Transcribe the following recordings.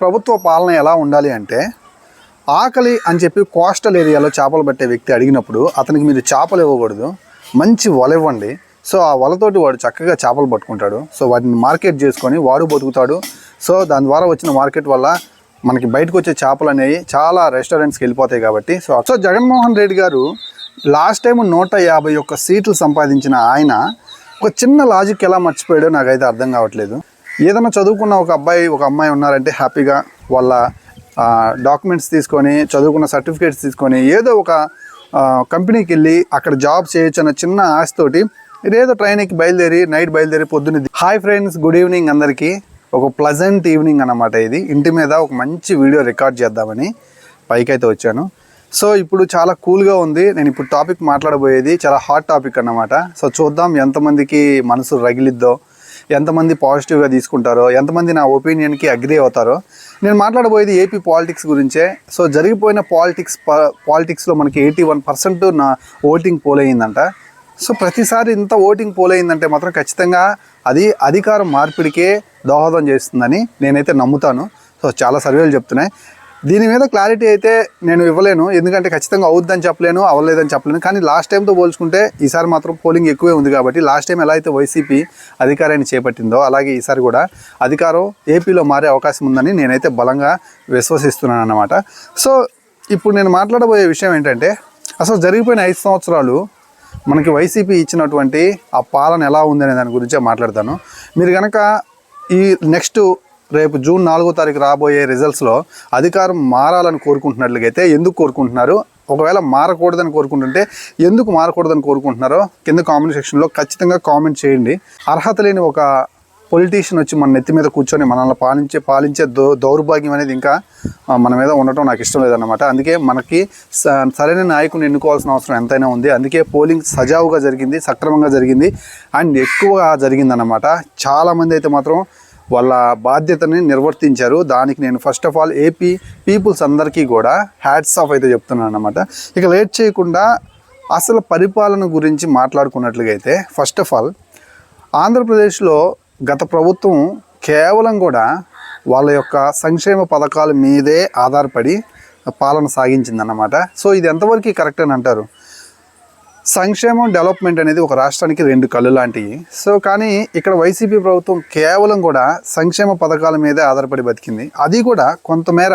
ప్రభుత్వ పాలన ఎలా ఉండాలి అంటే ఆకలి అని చెప్పి కోస్టల్ ఏరియాలో చేపలు పట్టే వ్యక్తి అడిగినప్పుడు అతనికి మీరు చేపలు ఇవ్వకూడదు మంచి వల ఇవ్వండి. సో ఆ వలతోటి వాడు చక్కగా చేపలు పట్టుకుంటాడు. సో వాటిని మార్కెట్ చేసుకొని వాడు బతుకుతాడు. సో దాని ద్వారా వచ్చిన మార్కెట్ వల్ల మనకి బయటకు వచ్చే చేపలు అనేవి చాలా రెస్టారెంట్స్కి వెళ్ళిపోతాయి కాబట్టి. సో సో జగన్మోహన్ రెడ్డి గారు లాస్ట్ టైం నూట యాభై ఒక్క సీట్లు సంపాదించిన ఆయన ఒక చిన్న లాజిక్ ఎలా మర్చిపోయాడో నాకైతే అర్థం కావట్లేదు. ఏదైనా చదువుకున్న ఒక అబ్బాయి ఒక అమ్మాయి ఉన్నారంటే హ్యాపీగా వాళ్ళ డాక్యుమెంట్స్ తీసుకొని చదువుకున్న సర్టిఫికేట్స్ తీసుకొని ఏదో ఒక కంపెనీకి వెళ్ళి అక్కడ జాబ్ చేయొచ్చు అన్న చిన్న ఆశతోటి ఇదేదో ట్రైన్ ఎక్కి బయలుదేరి నైట్ బయలుదేరి పొద్దున్న హాయ్ ఫ్రెండ్స్ గుడ్ ఈవినింగ్ అందరికీ. ఒక ప్లజెంట్ ఈవినింగ్ అన్నమాట ఇది. ఇంటి మీద ఒక మంచి వీడియో రికార్డ్ చేద్దామని పైకైతే వచ్చాను. సో ఇప్పుడు చాలా కూల్గా ఉంది. నేను ఇప్పుడు టాపిక్ మాట్లాడబోయేది చాలా హాట్ టాపిక్ అన్నమాట. సో చూద్దాం ఎంతమందికి మనసు రగిలిద్దో. ఎంతమంది పాజిటివ్గా తీసుకుంటారో ఎంతమంది నా ఒపీనియన్కి అగ్రి అవుతారో నేను మాట్లాడబోయేది ఏపీ పాలిటిక్స్ గురించే. సో జరిగిపోయిన పాలిటిక్స్ పాలిటిక్స్లో మనకి ఎయిటీ వన్ పర్సెంట్ నా ఓటింగ్ పోలయ్యిందంట సో ప్రతిసారి ఇంత ఓటింగ్ పోలయ్యిందంటే మాత్రం ఖచ్చితంగా అది అధికారం మార్పిడికే దోహదం చేస్తుందని నేనైతే నమ్ముతాను. సో చాలా సర్వేలు చెప్తున్నాయి. దీని మీద క్లారిటీ అయితే నేను ఇవ్వలేను. ఎందుకంటే ఖచ్చితంగా అవుద్దని చెప్పలేను అవ్వలేదని చెప్పలేను. కానీ లాస్ట్ టైంతో పోల్చుకుంటే ఈసారి మాత్రం పోలింగ్ ఎక్కువే ఉంది కాబట్టి లాస్ట్ టైం ఎలా అయితే వైసీపీ అధికారాన్ని చేపట్టిందో అలాగే ఈసారి కూడా అధికారం ఏపీలో మారే అవకాశం ఉందని నేనైతే బలంగా విశ్వసిస్తున్నాను అన్నమాట సో ఇప్పుడు నేను మాట్లాడబోయే విషయం ఏంటంటే అసలు జరిగిపోయిన ఐదు సంవత్సరాలు మనకి వైసీపీ ఇచ్చినటువంటి ఆ పాలన ఎలా ఉందనే దాని గురించే మాట్లాడతాను. మీరు కనుక ఈ నెక్స్ట్ రేపు జూన్ నాలుగో తారీఖు రాబోయే రిజల్ట్స్లో అధికారం మారాలని కోరుకుంటున్నట్లయితే ఎందుకు కోరుకుంటున్నారు? ఒకవేళ మారకూడదని కోరుకుంటుంటే ఎందుకు మారకూడదని కోరుకుంటున్నారో కింద కామెంట్ సెక్షన్లో ఖచ్చితంగా కామెంట్ చేయండి. అర్హత లేని ఒక పొలిటీషియన్ వచ్చి మన నెత్తి మీద కూర్చొని మనల్ని పాలించే పాలించే దౌ దౌర్భాగ్యం అనేది ఇంకా మన మీద ఉండటం నాకు ఇష్టం లేదన్నమాట. అందుకే మనకి స- సరైన నాయకుని ఎన్నుకోవాల్సిన అవసరం ఎంతైనా ఉంది. అందుకే పోలింగ్ సజావుగా జరిగింది సక్రమంగా జరిగింది. అండ్ ఎక్కువగా జరిగిందన్నమాట. చాలామంది అయితే మాత్రం వాళ్ళ బాధ్యతని నిర్వర్తించారు. దానికి నేను first of all AP peoples అందరికీ కూడా హ్యాట్స్ ఆఫ్ అయితే చెప్తున్నాను అనమాట ఇక లేట్ చేయకుండా అసలు పరిపాలన గురించి మాట్లాడుకున్నట్లుగా అయితే ఫస్ట్ ఆఫ్ ఆల్ ఆంధ్రప్రదేశ్లో గత ప్రభుత్వం కేవలం కూడా వాళ్ళ యొక్క సంక్షేమ పథకాల మీదే ఆధారపడి పాలన సాగించిందన్నమాట. సో ఇది ఎంతవరకు కరెక్ట్ అని అంటారు? సంక్షేమం డెవలప్మెంట్ అనేది ఒక రాష్ట్రానికి రెండు కళ్ళు లాంటివి. సో కానీ ఇక్కడ వైసీపీ ప్రభుత్వం కేవలం కూడా సంక్షేమ పథకాల మీదే ఆధారపడి బతికింది. అది కూడా కొంతమేర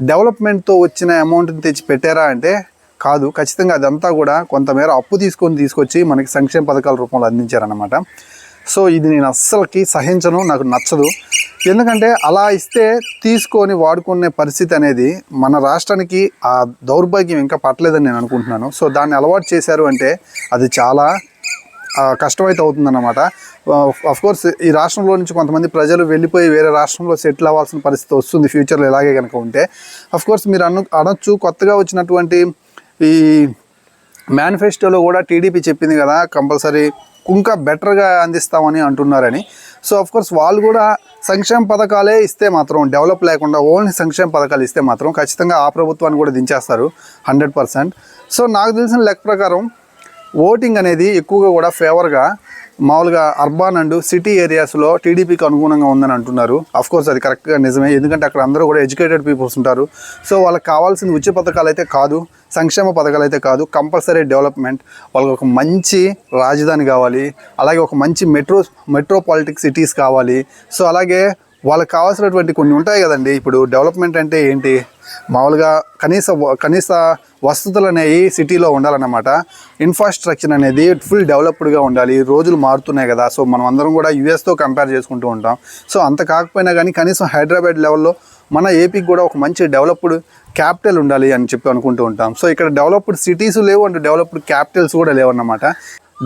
డెవలప్మెంట్తో వచ్చిన అమౌంట్ని తెచ్చి పెట్టారా అంటే కాదు. ఖచ్చితంగా అదంతా కూడా కొంతమేర అప్పు తీసుకొని తీసుకొచ్చి మనకి సంక్షేమ పథకాల రూపంలో అందించారన్నమాట. సో ఇది నేను అస్సలకి సహించను నాకు నచ్చదు. ఎందుకంటే అలా ఇస్తే తీసుకొని వాడుకునే పరిస్థితి అనేది మన రాష్ట్రానికి ఆ దౌర్భాగ్యం ఇంకా పట్టలేదని నేను అనుకుంటున్నాను. సో దాన్ని అలవాటు చేశారు అంటే అది చాలా కష్టమైతే అవుతుందన్నమాట. కోర్స్ ఈ రాష్ట్రంలో నుంచి కొంతమంది ప్రజలు వెళ్ళిపోయి వేరే రాష్ట్రంలో సెటిల్ అవ్వాల్సిన పరిస్థితి వస్తుంది ఫ్యూచర్లో ఇలాగే కనుక ఉంటే. కోర్స్ మీరు అను అనొచ్చు కొత్తగా వచ్చినటువంటి ఈ మేనిఫెస్టోలో కూడా టీడీపీ చెప్పింది కదా కంపల్సరీ ఇంకా బెటర్గా అందిస్తామని అంటున్నారని. సో అఫ్ కోర్స్ వాళ్ళు కూడా సంక్షేమ పథకాలే ఇస్తే మాత్రం డెవలప్ లేకుండా ఓన్లీ సంక్షేమ పథకాలు ఇస్తే మాత్రం ఖచ్చితంగా ఆ ప్రభుత్వాన్ని కూడా దించేస్తారు హండ్రెడ్ పర్సెంట్. సో నాకు తెలిసిన లెక్క ప్రకారం ఓటింగ్ అనేది ఎక్కువగా కూడా ఫేవర్గా మామూలుగా అర్బాన్ అండ్ సిటీ ఏరియాస్లో టీడీపీకి అనుగుణంగా ఉందని అంటున్నారు. కోర్స్ అది కరెక్ట్గా నిజమే. ఎందుకంటే అక్కడ అందరూ కూడా ఎడ్యుకేటెడ్ పీపుల్స్ ఉంటారు. సో వాళ్ళకి కావాల్సిన ఉచిత పథకాలు అయితే కాదు సంక్షేమ పథకాలు అయితే కాదు కంపల్సరీ డెవలప్మెంట్ వాళ్ళకి ఒక మంచి రాజధాని కావాలి. అలాగే ఒక మంచి మెట్రో మెట్రోపాలిటిక్ సిటీస్ కావాలి. సో అలాగే వాళ్ళకి కావాల్సినటువంటి కొన్ని ఉంటాయి కదండి. ఇప్పుడు డెవలప్మెంట్ అంటే ఏంటి? మామూలుగా కనీస కనీస వసతులు అనేవి సిటీలో ఉండాలన్నమాట. ఇన్ఫ్రాస్ట్రక్చర్ అనేది ఫుల్ డెవలప్డ్గా ఉండాలి. రోజులు మారుతున్నాయి కదా. సో మనం అందరం కూడా యూఎస్తో కంపేర్ చేసుకుంటూ ఉంటాం. సో అంత కాకపోయినా కానీ కనీసం హైదరాబాద్ లెవెల్లో మన ఏపీకి కూడా ఒక మంచి డెవలప్డ్ క్యాపిటల్ ఉండాలి అని చెప్పి అనుకుంటూ ఉంటాం. సో ఇక్కడ డెవలప్డ్ సిటీస్ లేవు అండ్ డెవలప్డ్ క్యాపిటల్స్ కూడా లేవన్నమాట.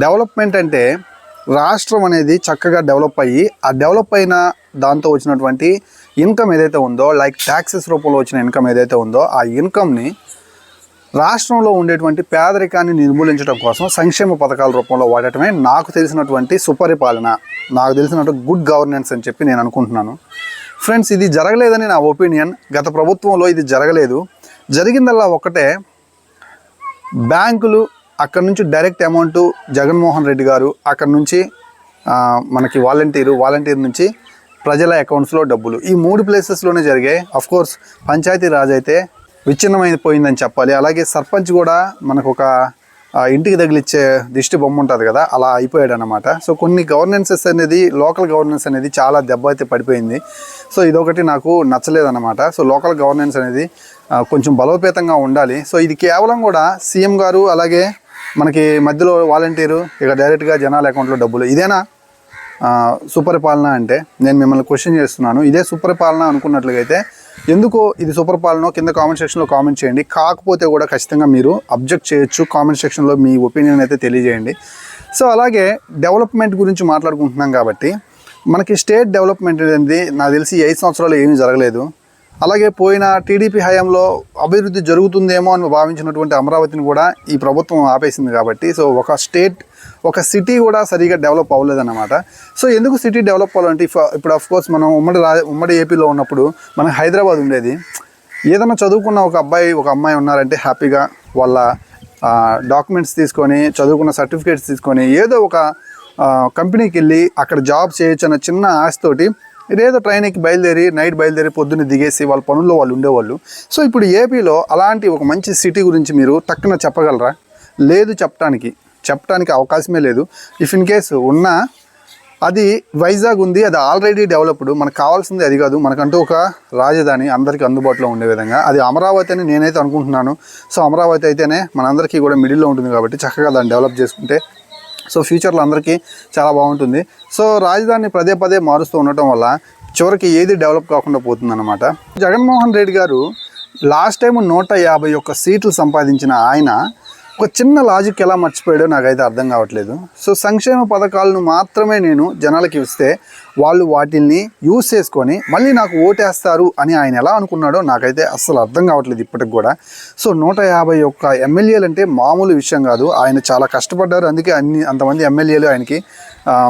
డెవలప్మెంట్ అంటే రాష్ట్రం అనేది చక్కగా డెవలప్ అయ్యి ఆ డెవలప్ అయిన దాంతో వచ్చినటువంటి ఇన్కమ్ ఏదైతే ఉందో లైక్ ట్యాక్సెస్ రూపంలో వచ్చిన ఇన్కమ్ ఏదైతే ఉందో ఆ ఇన్కమ్ని రాష్ట్రంలో ఉండేటువంటి పేదరికాన్ని నిర్మూలించడం కోసం సంక్షేమ పథకాల రూపంలో వాడటమే నాకు తెలిసినటువంటి సుపరిపాలన నాకు తెలిసినట్టు గుడ్ గవర్నెన్స్ అని చెప్పి నేను అనుకుంటున్నాను. ఫ్రెండ్స్ ఇది జరగలేదని నా ఒపీనియన్. గత ప్రభుత్వంలో ఇది జరగలేదు. జరిగిందల్లా ఒకటే బ్యాంకులు అక్కడ నుంచి డైరెక్ట్ అమౌంట్ జగన్మోహన్ రెడ్డి గారు అక్కడ నుంచి మనకి వాలంటీరు వాలంటీర్ నుంచి ప్రజల అకౌంట్స్లో డబ్బులు. ఈ మూడు ప్లేసెస్లోనే జరిగాయి అఫ్ కోర్స్ పంచాయతీ రాజ్ అయితే విచ్ఛిన్నమైపోయిందని చెప్పాలి. అలాగే సర్పంచ్ కూడా మనకు ఒక ఇంటికి తగిలిచ్చే దిష్టి బొమ్మ ఉంటుంది కదా అలా అయిపోయాడు అనమాట సో కొన్ని గవర్నెన్సెస్ అనేది లోకల్ గవర్నెన్స్ అనేది చాలా దెబ్బ అయితే పడిపోయింది. సో ఇదొకటి నాకు నచ్చలేదన్నమాట. సో లోకల్ గవర్నెన్స్ అనేది కొంచెం బలోపేతంగా ఉండాలి. సో ఇది కేవలం కూడా సీఎం గారు అలాగే మనకి మధ్యలో వాలంటీరు ఇక డైరెక్ట్గా జనాల అకౌంట్లో డబ్బులు. ఇదేనా? సుపరిపాలన అంటే నేను మిమ్మల్ని క్వశ్చన్ చేస్తున్నాను. ఇదే సుపరిపాలన అనుకున్నట్లయితే ఎందుకు ఇది సుపరిపాలన కింద కామెంట్ సెక్షన్లో కామెంట్ చేయండి. కాకపోతే కూడా ఖచ్చితంగా మీరు అబ్జెక్ట్ చేయొచ్చు. కామెంట్ సెక్షన్లో మీ ఒపీనియన్ అయితే తెలియజేయండి. సో అలాగే డెవలప్మెంట్ గురించి మాట్లాడుకుంటున్నాం కాబట్టి మనకి స్టేట్ డెవలప్మెంట్ అనేది నాకు తెలిసి ఐదు సంవత్సరాలు ఏమీ జరగలేదు. అలాగే పోయిన టీడీపీ హయాంలో అభివృద్ధి జరుగుతుందేమో అని భావించినటువంటి అమరావతిని కూడా ఈ ప్రభుత్వం ఆపేసింది కాబట్టి సో ఒక స్టేట్ ఒక సిటీ కూడా సరిగా డెవలప్ అవ్వలేదన్నమాట. సో ఎందుకు సిటీ డెవలప్ అవ్వాలంటే ఇప్పుడు ఆఫ్ కోర్స్ మనం ఉమ్మడి రా ఉమ్మడి ఏపీలో ఉన్నప్పుడు మనకు హైదరాబాద్ ఉండేది. ఏదైనా చదువుకున్న ఒక అబ్బాయి ఒక అమ్మాయి ఉన్నారంటే హ్యాపీగా వాళ్ళ డాక్యుమెంట్స్ తీసుకొని చదువుకున్న సర్టిఫికేట్స్ తీసుకొని ఏదో ఒక కంపెనీకి వెళ్ళి అక్కడ జాబ్ చేయొచ్చు అన్న చిన్న ఆశతోటి ఇదేదో ట్రైన్ ఎక్కి బయలుదేరి నైట్ బయలుదేరి పొద్దున్న దిగేసి వాళ్ళ పనుల్లో వాళ్ళు ఉండేవాళ్ళు. సో ఇప్పుడు ఏపీలో అలాంటి ఒక మంచి సిటీ గురించి మీరు టక్కున చెప్పగలరా? లేదు చెప్పడానికి చెప్పడానికి అవకాశమే లేదు. ఇఫ్ ఇన్ కేసు ఉన్నా అది వైజాగ్ ఉంది అది ఆల్రెడీ డెవలప్డ్ మనకు కావాల్సింది అది కాదు. మనకంటూ ఒక రాజధాని అందరికీ అందుబాటులో ఉండే విధంగా. అది అమరావతి అని నేనైతే అనుకుంటున్నాను. సో అమరావతి అయితేనే మనందరికీ కూడా మిడిల్లో ఉంటుంది కాబట్టి చక్కగా దాన్ని డెవలప్ చేసుకుంటే సో ఫ్యూచర్లో అందరికీ చాలా బాగుంటుంది. సో రాజధాని పదే పదే మారుస్తూ ఉండటం వల్ల చివరికి ఏది డెవలప్ కాకుండా పోతుందన్నమాట. జగన్మోహన్ రెడ్డి గారు లాస్ట్ టైం నూట యాభై ఒక్క సీట్లు సంపాదించిన ఆయన ఒక చిన్న లాజిక్ ఎలా మర్చిపోయాడో నాకైతే అర్థం కావట్లేదు. సో సంక్షేమ పథకాలను మాత్రమే నేను జనాలకి ఇస్తే వాళ్ళు వాటిల్ని యూజ్ చేసుకొని మళ్ళీ నాకు ఓటేస్తారు అని ఆయన ఎలా అనుకున్నాడో నాకైతే అస్సలు అర్థం కావట్లేదు ఇప్పటికి కూడా. సో నూట యాభై ఒక్క ఎమ్మెల్యేలు అంటే మామూలు విషయం కాదు. ఆయన చాలా కష్టపడ్డారు. అందుకే అన్ని అంతమంది ఎమ్మెల్యేలు ఆయనకి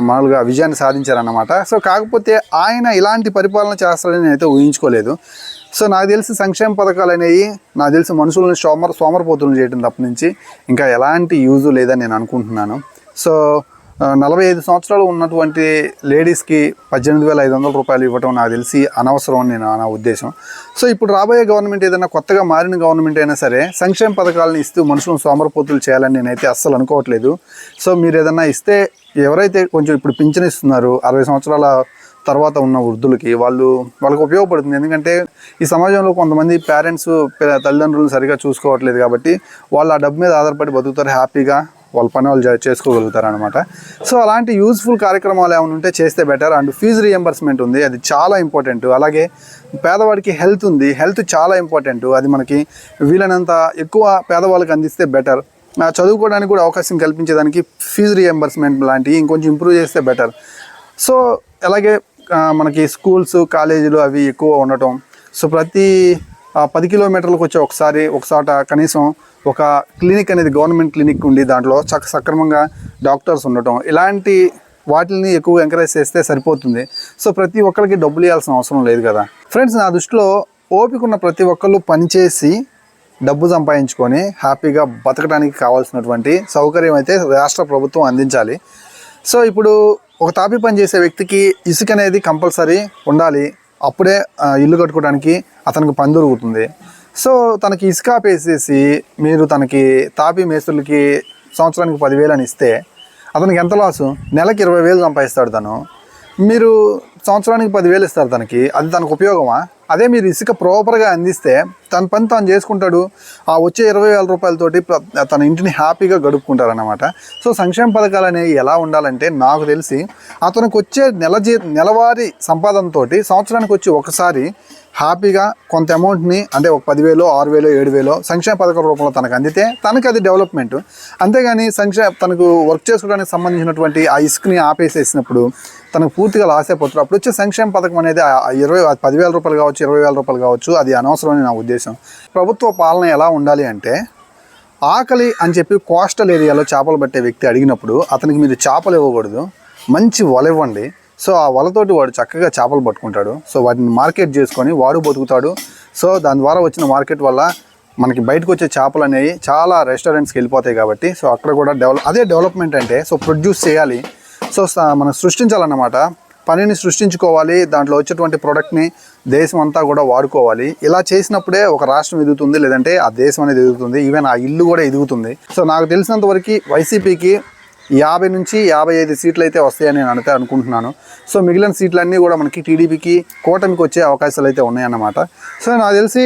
మామూలుగా విజయాన్ని సాధించారన్నమాట. సో కాకపోతే ఆయన ఇలాంటి పరిపాలన చేస్తారని నేనైతే ఊహించుకోలేదు. సో నాకు తెలిసి సంక్షేమ పథకాలు అనేవి నాకు తెలిసి మనుషులను సోమర సోమరపోతులను చేయడం తప్ప నుంచి ఇంకా ఎలాంటి యూజు లేదని నేను అనుకుంటున్నాను. సో నలభై ఐదు సంవత్సరాలు ఉన్నటువంటి లేడీస్కి పద్దెనిమిది వేల ఐదు వందల రూపాయలు ఇవ్వటం నాకు తెలిసి అనవసరం అని నేను నా ఉద్దేశం. సో ఇప్పుడు రాబోయే గవర్నమెంట్ ఏదైనా కొత్తగా మారిన గవర్నమెంట్ అయినా సరే సంక్షేమ పథకాలను ఇస్తూ మనుషులను సోమరపోతులు చేయాలని నేనైతే అస్సలు అనుకోవట్లేదు. సో మీరు ఏదైనా ఇస్తే ఎవరైతే కొంచెం ఇప్పుడు పింఛన్ ఇస్తున్నారు అరవై సంవత్సరాల తర్వాత ఉన్న వృద్ధులకి వాళ్ళు వాళ్ళకి ఉపయోగపడుతుంది. ఎందుకంటే ఈ సమాజంలో కొంతమంది పేరెంట్స్ తల్లిదండ్రులను సరిగా చూసుకోవట్లేదు కాబట్టి వాళ్ళు ఆ డబ్బు మీద ఆధారపడి బతుకుతారు హ్యాపీగా వాళ్ళ పని వాళ్ళు చేసుకోగలుగుతారు అనమాట సో అలాంటి యూస్ఫుల్ కార్యక్రమాలు ఏమైనా ఉంటే చేస్తే బెటర్ అండ్ ఫీజు రియంబర్స్మెంట్ ఉంది అది చాలా ఇంపార్టెంట్ అలాగే పేదవాడికి హెల్త్ ఉంది హెల్త్ చాలా ఇంపార్టెంట్ అది మనకి వీలైనంత ఎక్కువ పేదవాళ్ళకి అందిస్తే బెటర్ చదువుకోవడానికి కూడా అవకాశం కల్పించేదానికి ఫీజు రియంబర్స్మెంట్ లాంటివి ఇంకొంచెం ఇంప్రూవ్ చేస్తే బెటర్ సో అలాగే మనకి స్కూల్స్ కాలేజీలు అవి ఎక్కువ ఉండటం. సో ప్రతి పది కిలోమీటర్లకు వచ్చే ఒకసారి ఒకసాట కనీసం ఒక క్లినిక్ అనేది గవర్నమెంట్ క్లినిక్ ఉండి దాంట్లో చక్క సక్రమంగా డాక్టర్స్ ఉండటం. ఇలాంటి వాటిని ఎక్కువ ఎంకరేజ్ చేస్తే సరిపోతుంది. సో ప్రతి ఒక్కరికి డబ్బులు ఇవ్వాల్సిన అవసరం లేదు కదా. ఫ్రెండ్స్ నా దృష్టిలో ఓపిక ఉన్న ప్రతి ఒక్కళ్ళు పనిచేసి డబ్బు సంపాదించుకొని హ్యాపీగా బతకడానికి కావాల్సినటువంటి సౌకర్యం అయితే రాష్ట్ర ప్రభుత్వం అందించాలి. సో ఇప్పుడు ఒక తాపి పని చేసే వ్యక్తికి ఇసుక అనేది కంపల్సరీ ఉండాలి. అప్పుడే ఇల్లు కట్టుకోవడానికి అతనికి పని దొరుకుతుంది. సో తనకి ఇసుక ఆపేసేసి మీరు తనకి తాపి మేస్తులకి సంవత్సరానికి పదివేలు అని ఇస్తే అతనికి ఎంత లాసు నెలకి ఇరవై వేలు సంపాదిస్తాడు తను. మీరు సంవత్సరానికి పదివేలు ఇస్తారు తనకి. అది తనకు ఉపయోగమా? అదే మీరు ఇసుక ప్రాపర్గా అందిస్తే తన పని తాను చేసుకుంటాడు ఆ వచ్చే ఇరవై వేల రూపాయలతోటి తన ఇంటిని హ్యాపీగా గడుపుకుంటారనమాట సో సంక్షేమ పథకాలు అనేవి ఎలా ఉండాలంటే నాకు తెలిసి అతనికి వచ్చే నెల జీ నెలవారీ సంపాదనతో సంవత్సరానికి వచ్చి ఒకసారి హ్యాపీగా కొంత అమౌంట్ని అంటే ఒక పదివేలు ఆరు వేలు ఏడు వేలు సంక్షేమ పథకం రూపంలో తనకు అందితే తనకి అది డెవలప్మెంట్. అంతేగాని సంక్షేమ తనకు వర్క్ చేసుకోవడానికి సంబంధించినటువంటి ఆ ఇసుకని ఆపేసేసినప్పుడు తనకు పూర్తిగా లాస్ అయిపోతారు అప్పుడు వచ్చే సంక్షేమ పథకం అనేది ఇరవై పదివేల రూపాయలు కావచ్చు ఇరవై వేల రూపాయలు కావచ్చు అది అనవసరమని నా ఉద్దేశం ప్రభుత్వ పాలన ఎలా ఉండాలి అంటే ఆకలి అని చెప్పి కోస్టల్ ఏరియాలో చేపలు పట్టే వ్యక్తి అడిగినప్పుడు అతనికి మీరు చేపలు ఇవ్వకూడదు మంచి వల ఇవ్వండి. సో ఆ వలతోటి వాడు చక్కగా చేపలు పట్టుకుంటాడు. సో వాటిని మార్కెట్ చేసుకొని వాడు బతుకుతాడు. సో దాని ద్వారా వచ్చిన మార్కెట్ వల్ల మనకి బయటకు వచ్చే చేపలు అనేవి చాలా రెస్టారెంట్స్కి వెళ్ళిపోతాయి కాబట్టి సో అక్కడ కూడా డెవలప్ అదే డెవలప్మెంట్ అంటే సో ప్రొడ్యూస్ చేయాలి. సో మనం సృష్టించాలన్నమాట. పనిని సృష్టించుకోవాలి దాంట్లో వచ్చేటువంటి ప్రోడక్ట్ని దేశం అంతా కూడా వాడుకోవాలి. ఇలా చేసినప్పుడే ఒక రాష్ట్రం ఎదుగుతుంది లేదంటే ఆ దేశం అనేది ఎదుగుతుంది ఈవెన్ ఆ ఇల్లు కూడా ఎదుగుతుంది. సో నాకు తెలిసినంత వరకు వైసీపీకి యాభై నుంచి యాభై ఐదు సీట్లు అయితే వస్తాయని నేను అయితే అనుకుంటున్నాను. సో మిగిలిన సీట్లన్నీ కూడా మనకి టీడీపీకి కూటమికి వచ్చే అవకాశాలు అయితే ఉన్నాయన్నమాట. సో నాకు తెలిసి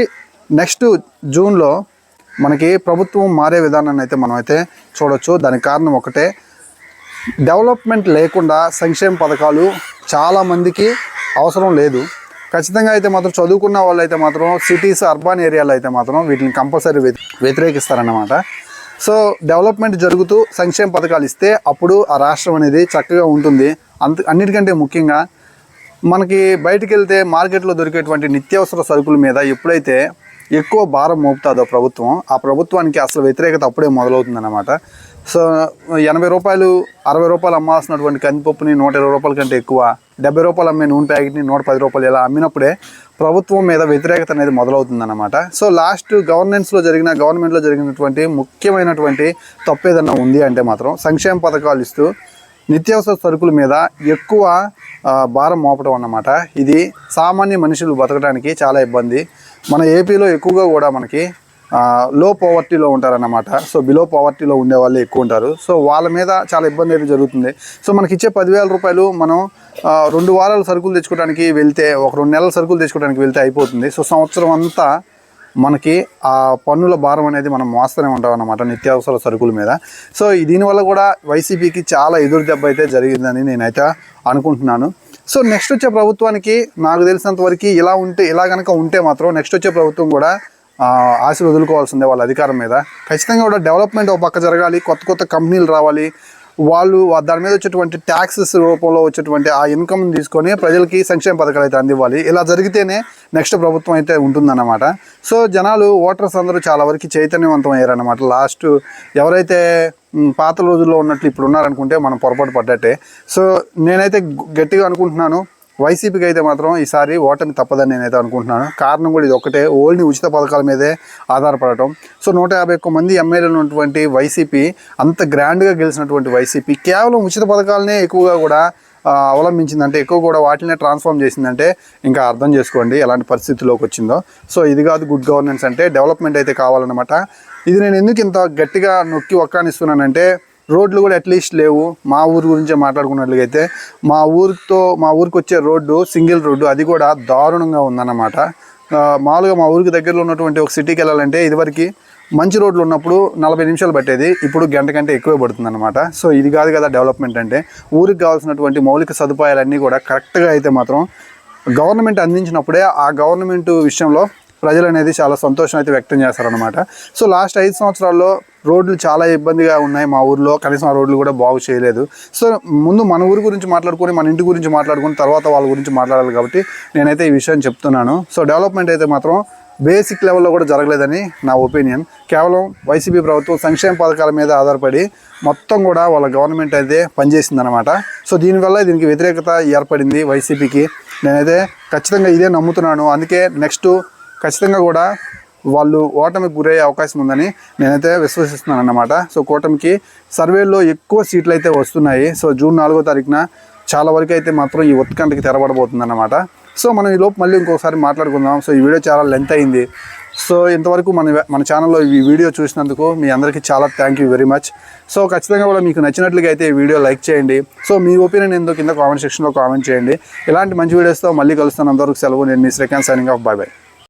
నెక్స్ట్ జూన్లో మనకి ప్రభుత్వం మారే విధానాన్ని అయితే మనం అయితే చూడొచ్చు. దానికి కారణం ఒకటే డెవలప్మెంట్ లేకుండా సంక్షేమ పథకాలు చాలామందికి అవసరం లేదు. ఖచ్చితంగా అయితే మాత్రం చదువుకున్న వాళ్ళు అయితే మాత్రం సిటీస్ అర్బన్ ఏరియాలో అయితే మాత్రం వీటిని కంపల్సరీ వ్యతిరేకిస్తారన్నమాట. సో డెవలప్మెంట్ జరుగుతూ సంక్షేమ పథకాలు ఇస్తే అప్పుడు ఆ రాష్ట్రం అనేది చక్కగా ఉంటుంది. అంత అన్నిటికంటే ముఖ్యంగా మనకి బయటికి వెళ్తే మార్కెట్లో దొరికేటువంటి నిత్యావసర సరుకుల మీద ఎప్పుడైతే ఎక్కువ భారం మోపుతుందో ప్రభుత్వం ఆ ప్రభుత్వానికి అసలు వ్యతిరేకత అప్పుడే మొదలవుతుందన్నమాట. సో ఎనభై రూపాయలు అరవై రూపాయలు అమ్మాల్సినటువంటి కందిపప్పుని నూట ఇరవై రూపాయల కంటే ఎక్కువ డెబ్బై రూపాయలు అమ్మే నూనె ప్యాకెట్ని నూట పది రూపాయలు ఇలా అమ్మినప్పుడే ప్రభుత్వం మీద వ్యతిరేకత అనేది మొదలవుతుందన్నమాట. సో లాస్ట్ గవర్నెన్స్లో జరిగిన గవర్నమెంట్లో జరిగినటువంటి ముఖ్యమైనటువంటి తప్పు ఏదన్నా ఉంది అంటే మాత్రం సంక్షేమ పథకాలు ఇస్తూ నిత్యావసర సరుకుల మీద ఎక్కువ భారం మోపడం అన్నమాట. ఇది సామాన్య మనుషులు బతకడానికి చాలా ఇబ్బంది. మన ఏపీలో ఎక్కువగా కూడా మనకి లో పవర్టీలో ఉంటారన్నమాట సో బిలో పవర్టీలో ఉండే వాళ్ళు ఎక్కువ ఉంటారు. సో వాళ్ళ మీద చాలా ఇబ్బంది అయితే జరుగుతుంది. సో మనకి ఇచ్చే పదివేల రూపాయలు మనం రెండు వారాలు సరుకులు తెచ్చుకోవడానికి వెళ్తే ఒక రెండు నెలల సరుకులు తెచ్చుకోవడానికి వెళ్తే అయిపోతుంది. సో సంవత్సరం అంతా మనకి ఆ పన్నుల భారం అనేది మనం మోస్తూనే ఉంటాం అన్నమాట నిత్యావసర సరుకుల మీద. సో దీనివల్ల కూడా వైసీపీకి చాలా ఎదురు దెబ్బ అయితే జరిగిందని నేనైతే అనుకుంటున్నాను. సో నెక్స్ట్ వచ్చే ప్రభుత్వానికి నాకు తెలిసినంత వరకు ఇలా ఉంటే ఇలా కనుక ఉంటే మాత్రం నెక్స్ట్ వచ్చే ప్రభుత్వం కూడా ఆశలు వదులుకోవాల్సిందే వాళ్ళ అధికారం మీద. ఖచ్చితంగా కూడా డెవలప్మెంట్ ఒక పక్క జరగాలి కొత్త కొత్త కంపెనీలు రావాలి. వాళ్ళు దాని మీద వచ్చేటువంటి ట్యాక్సెస్ రూపంలో వచ్చేటువంటి ఆ ఇన్కమ్ తీసుకొని ప్రజలకి సంక్షేమ పథకాలు అయితే అందివ్వాలి. ఇలా జరిగితేనే నెక్స్ట్ ప్రభుత్వం అయితే ఉంటుందన్నమాట. సో జనాలు ఓటర్స్ అందరూ చాలా వరకు చైతన్యవంతం అయ్యారన్నమాట. లాస్ట్ ఎవరైతే పాత రోజుల్లో ఉన్నట్లు ఇప్పుడు ఉన్నారనుకుంటే మనం పొరపాటు పడ్డట్టే. సో నేనైతే గట్టిగా అనుకుంటున్నాను. వైసీపీకి అయితే మాత్రం ఈసారి ఓటమి తప్పదని నేనైతే అనుకుంటున్నాను. కారణం కూడా ఇది ఒకటే ఓన్లీ ఉచిత పథకాల మీదే ఆధారపడటం. సో నూట యాభై ఒక్క మంది ఎమ్మెల్యేలు ఉన్నటువంటి వైసీపీ అంత గ్రాండ్గా గెలిచినటువంటి వైసీపీ కేవలం ఉచిత పథకాలనే ఎక్కువగా కూడా అవలంబించిందంటే ఎక్కువ కూడా వాటినే ట్రాన్స్ఫార్మ్ చేసిందంటే ఇంకా అర్థం చేసుకోండి ఎలాంటి పరిస్థితిలోకి వచ్చిందో. సో ఇది కాదు గుడ్ గవర్నెన్స్ అంటే డెవలప్మెంట్ అయితే కావాలన్నమాట. ఇది నేను ఎందుకు ఇంత గట్టిగా నొక్కి ఒక్కానిస్తున్నానంటే రోడ్లు కూడా అట్లీస్ట్ లేవు. మా ఊరు గురించే మాట్లాడుకున్నట్లయితే మా ఊరితో మా ఊరికి వచ్చే రోడ్డు సింగిల్ రోడ్డు అది కూడా దారుణంగా ఉందన్నమాట. మామూలుగా మా ఊరికి దగ్గరలో ఉన్నటువంటి ఒక సిటీకి వెళ్ళాలంటే ఇదివరకు మంచి రోడ్లు ఉన్నప్పుడు నలభై నిమిషాలు పట్టేది. ఇప్పుడు గంట కంటే ఎక్కువే పడుతుంది అనమాట సో ఇది కాదు కదా డెవలప్మెంట్ అంటే. ఊరికి కావాల్సినటువంటి మౌలిక సదుపాయాలన్నీ కూడా కరెక్ట్గా అయితే మాత్రం గవర్నమెంట్ అందించినప్పుడే ఆ గవర్నమెంట్ విషయంలో ప్రజలు అనేది చాలా సంతోషం అయితే వ్యక్తం చేస్తారనమాట సో లాస్ట్ ఐదు సంవత్సరాల్లో రోడ్లు చాలా ఇబ్బందిగా ఉన్నాయి మా ఊర్లో. కనీసం ఆ రోడ్లు కూడా బాగు చేయలేదు. సో ముందు మన ఊరి గురించి మాట్లాడుకొని మన ఇంటి గురించి మాట్లాడుకుని తర్వాత వాళ్ళ గురించి మాట్లాడాలి కాబట్టి నేనైతే ఈ విషయం చెప్తున్నాను. సో డెవలప్మెంట్ అయితే మాత్రం బేసిక్ లెవెల్లో కూడా జరగలేదని నా ఒపీనియన్. కేవలం వైసీపీ ప్రభుత్వం సంక్షేమ పథకాల మీద ఆధారపడి మొత్తం కూడా వాళ్ళ గవర్నమెంట్ అయితే పనిచేసిందనమాట సో దీనివల్ల దీనికి వ్యతిరేకత ఏర్పడింది వైసీపీకి. నేనైతే ఖచ్చితంగా ఇదే నమ్ముతున్నాను. అందుకే నెక్స్ట్ ఖచ్చితంగా కూడా వాళ్ళు ఓటమికి గురయ్యే అవకాశం ఉందని నేనైతే విశ్వసిస్తున్నాను అన్నమాట. సో కూటమికి సర్వేల్లో ఎక్కువ సీట్లు అయితే వస్తున్నాయి. సో జూన్ నాలుగో తారీఖున చాలా వరకు అయితే మాత్రం ఈ ఉత్కంఠకి తెరబడబోతుంది అన్నమాట. సో మనం ఈ లోపు మళ్ళీ ఇంకోసారి మాట్లాడుకుందాం. సో ఈ వీడియో చాలా లెంత్ అయింది. సో ఇంతవరకు మన మన ఛానల్లో ఈ వీడియో చూసినందుకు మీ అందరికీ చాలా thank you very much so ఖచ్చితంగా కూడా మీకు నచ్చినట్లుగా అయితే ఈ వీడియో లైక్ చేయండి. సో మీ ఒపీనియన్ ఎందుకు కింద కామెంట్ సెక్షన్లో కామెంట్ చేయండి. ఇలాంటి మంచి వీడియోస్తో మళ్ళీ కలుస్తాను. అంతవరకు సెలవు. నేను మీ Srikanth signing off bye bye